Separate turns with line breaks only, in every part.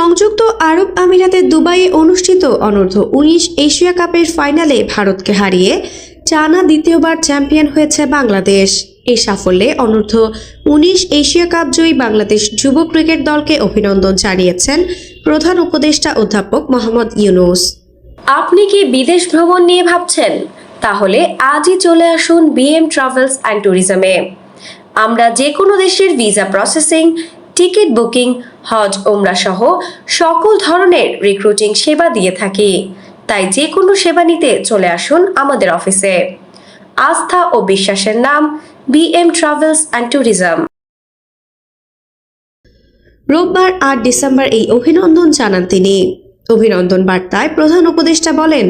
সংযুক্ত আরব আমিরাতের দুবাইয়ে অনুষ্ঠিত অনূর্ধ্ব উনিশ এশিয়া কাপের ফাইনালে ভারতকে হারিয়ে টানা দ্বিতীয়বার চ্যাম্পিয়ন হয়েছে বাংলাদেশ। এই সাফল্যে অনূর্ধ্ব উনিশ এশিয়া কাপ জয়ী বাংলাদেশ যুব ক্রিকেট দলকে অভিনন্দন জানিয়েছেন প্রধান উপদেষ্টা অধ্যাপক মোহাম্মদ ইউনুস।
আপনি কি বিদেশ ভ্রমণ নিয়ে ভাবছেন? তাহলে আজই চলে আসুন বিএম ট্রাভেলস অ্যান্ড ট্যুরিজমে। আমরা যে কোনো দেশের ভিসা প্রসেসিং টিকিট বুকিং, হজ ওমরা সহ সকল ধরনের রিক্রুটিং সেবা দিয়ে থাকি। তাই যে কোনো সেবা নিতে চলে আসুন আমাদের অফিসে। আস্থা ও বিশ্বাসের নাম বিএম ট্রাভেলস অ্যান্ড ট্যুরিজম
রোববার আট ডিসেম্বর এই অভিনন্দন জানান তিনি। অভিনন্দন বার্তায় প্রধান উপদেষ্টা বলেন,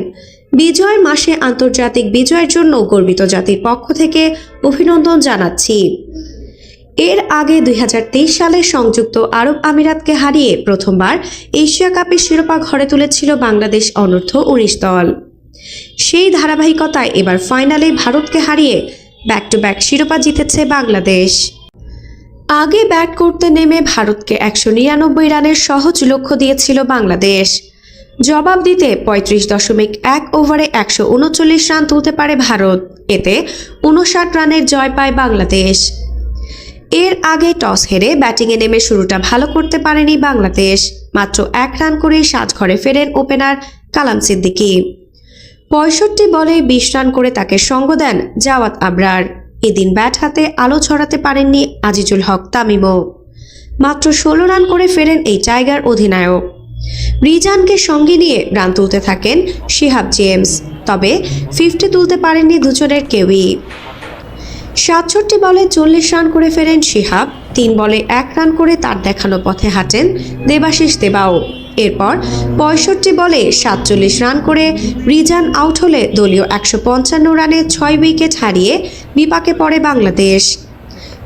বিজয় মাসে আন্তর্জাতিক বিজয়ের জন্য গর্বিত জাতির পক্ষ থেকে অভিনন্দন জানাচ্ছি। এর আগে দুই হাজার তেইশ সালে সংযুক্ত আরব আমিরাতকে হারিয়ে প্রথমবার এশিয়া কাপের শিরোপা ঘরে তুলেছিল বাংলাদেশ অনূর্ধ্ব উনিশ দল। সেই ধারাবাহিকতায় এবার ফাইনালে ভারতকে হারিয়ে ব্যাক টু ব্যাক শিরোপা জিতেছে বাংলাদেশ। আগে ব্যাট করতে নেমে ভারতকে একশো নিরানব্বই রানের সহজ লক্ষ্য দিয়েছিল বাংলাদেশ। জবাব দিতে পঁয়ত্রিশ দশমিক এক ওভারে একশো উনচল্লিশ রান তুলতে পারে ভারত। এতে উনষাট রানের জয় পায় বাংলাদেশ। এর আগে টস হেরে ব্যাটিংয়ে নেমে শুরুটা ভালো করতে পারেনি বাংলাদেশ। মাত্র এক রান করেই সাজঘরে ফেরেন ওপেনার কালাম সিদ্দিকি। পঁয়ষট্টি বলে বিশ রান করে তাকে সঙ্গ দেন জাওয়াত আবরার। এদিন ব্যাট হাতে আলো ছড়াতে পারেননি আজিজুল হক তামিমও। মাত্র ষোলো রান করে ফেরেন এই টাইগার অধিনায়ক। রিজানকে সঙ্গে নিয়ে রান তুলতে থাকেন শিহাব জেমস, তবে ফিফটি তুলতে পারেননি দুজনের কেউই। সাতষট্টি বলে চল্লিশ রান করে ফেরেন শিহাব, তিন বলে এক রান করে তার দেখানো পথে হাঁটেন দেবাশিস দেবাও। এরপর পঁয়ষট্টি বলে সাতচল্লিশ রান করে রিজান আউট হলে দলীয় একশো পঞ্চান্ন রানে ছয় উইকেট হারিয়ে বিপাকে পড়ে বাংলাদেশ।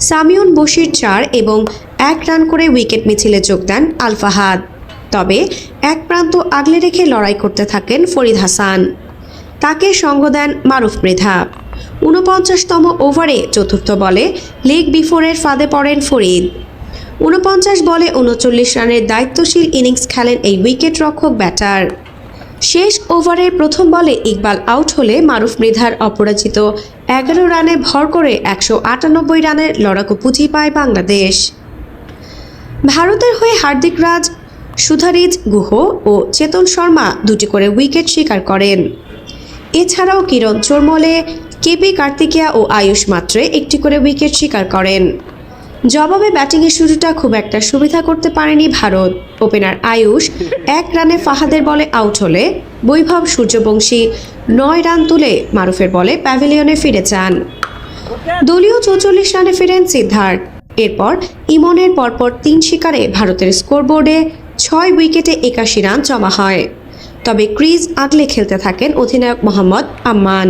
সামিউন বশির চার এবং এক রান করে উইকেট মিছিলে যোগ দেন আলফাহাদ। তবে এক প্রান্ত আগলে রেখে লড়াই করতে থাকেন ফরিদ হাসান। তাকে সঙ্গ দেন মারুফ মৃধা। ঊনপঞ্চাশতম ওভারে চতুর্থ বলে লেগ বিফোরের ফাঁদে পড়েন ফরিদ। ঊনপঞ্চাশ বলে উনচল্লিশ রানের দায়িত্বশীল ইনিংস খেলেন এই উইকেট রক্ষক ব্যাটার। শেষ ওভারের প্রথম বলে ইকবাল আউট হলে মারুফ মৃধার অপরাজিত এগারো রানে ভর করে একশো আটানব্বই রানের লড়াকু পুঁজি পায় বাংলাদেশ। ভারতের হয়ে হার্দিক রাজ, সুধারিজ গুহ ও চেতন শর্মা দুটি করে উইকেট শিকার করেন। এছাড়াও কিরণ চোরমলে কেপি কার্তিকিয়া ও আয়ুষ মাত্রে একটি করে উইকেট শিকার করেন। জবাবে ব্যাটিংয়ের শুরুটা খুব একটা সুবিধা করতে পারেনি ভারত। ওপেনার আয়ুষ এক রানে ফাহাদের বলে আউট হলে বৈভব সূর্যবংশী নয় রান তুলে মারুফের বলে প্যাভিলিয়নে ফিরে যান। দলীয় চৌচল্লিশ রানে ফিরেন সিদ্ধার্থ। এরপর ইমনের পরপর তিন শিকারে ভারতের স্কোরবোর্ডে ছয় উইকেটে একাশি রান জমা হয়। তবে ক্রিজ আগলে খেলতে থাকেন অধিনায়ক মোহাম্মদ আম্মান।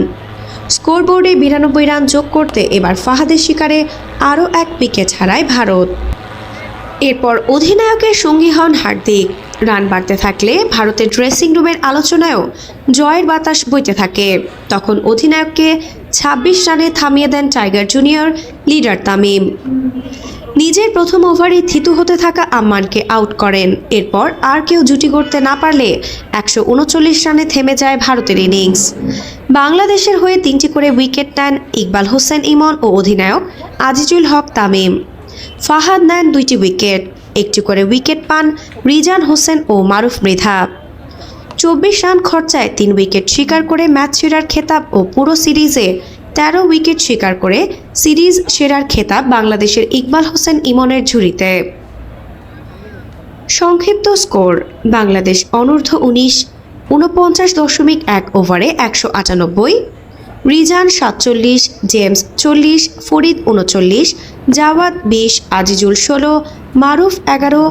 স্কোরবোর্ডে বিরানব্বই রান যোগ করতে এবার ফাহাদের শিকারে আরও এক উইকেট হারায় ভারত। এরপর অধিনায়কের সঙ্গী হন হার্দিক। রান বাড়তে থাকলে ভারতের ড্রেসিং রুমের আলোচনায়ও জয়ের বাতাস বইতে থাকে। তখন অধিনায়ককে ছাব্বিশ রানে থামিয়ে দেন টাইগার জুনিয়র লিডার তামিম। নিজের প্রথম ওভারে থিতু হতে থাকা আম্মানকে আউট করেন। এরপর আর কেউ জুটি করতে না পারলে একশো উনচল্লিশ রানে থেমে যায় ভারতের ইনিংস। বাংলাদেশের হয়ে তিনটি করে উইকেট নেন ইকবাল হোসেন ইমন ও অধিনায়ক আজিজুল হক তামিম। ফাহাদ নেন দুইটি উইকেট, একটি করে উইকেট পান রিজান হোসেন ও মারুফ মৃধা। চব্বিশ রান খরচায় তিন উইকেট শিকার করে ম্যাচ সেরার খেতাব ও পুরো সিরিজে তেরো উইকেট শিকার করে সিরিজ সেরার খেতাব বাংলাদেশের ইকবাল হোসেন ইমনের ঝুড়িতে। সংক্ষিপ্ত স্কোর, বাংলাদেশ অনূর্ধ্ব উনিশ, উনপঞ্চাশ দশমিক এক ওভারে একশো আটানব্বই, রিজান সাতচল্লিশ, জেমস চল্লিশ, ফরিদ উনচল্লিশ, জাওয়াদ বিশ, আজিজুল ষোলো, মারুফ এগারো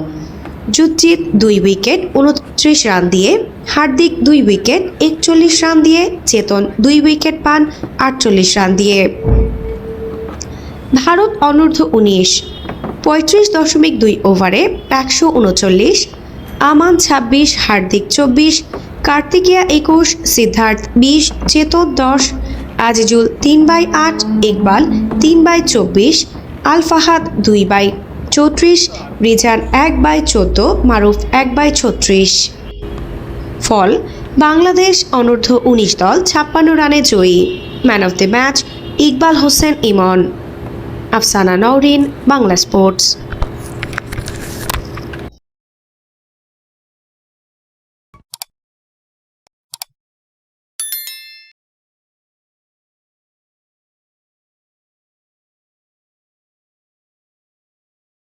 জুজ্জিত দুই উইকেট, উনত্রিশ রান দিয়ে, হার্দিক দুই উইকেট, একচল্লিশ রান দিয়ে, চেতন দুই উইকেট পান, আটচল্লিশ রান দিয়ে। ভারত অনূর্ধ্ব উনিশ, পঁয়ত্রিশ দশমিক দুই ওভারে একশো উনচল্লিশ, আমান ছাব্বিশ, হার্দিক চব্বিশ, কার্তিকিয়া একুশ, সিদ্ধার্থ বিশ, চেতন দশ, আজিজুল তিন বাই আট, ইকবাল তিন বাই চব্বিশ, আল ফাহাদ দুই বাই চৌত্রিশ, রিজান এক বাই চোদ্দ, মারুফ এক বাই ছত্রিশ। ফল, বাংলাদেশ অনূর্ধ্ব উনিশ দল ছাপ্পান্ন রানে জয়ী। Man of the match, Iqbal Hossain Emon. Afsana Nowrin, Bangla sports.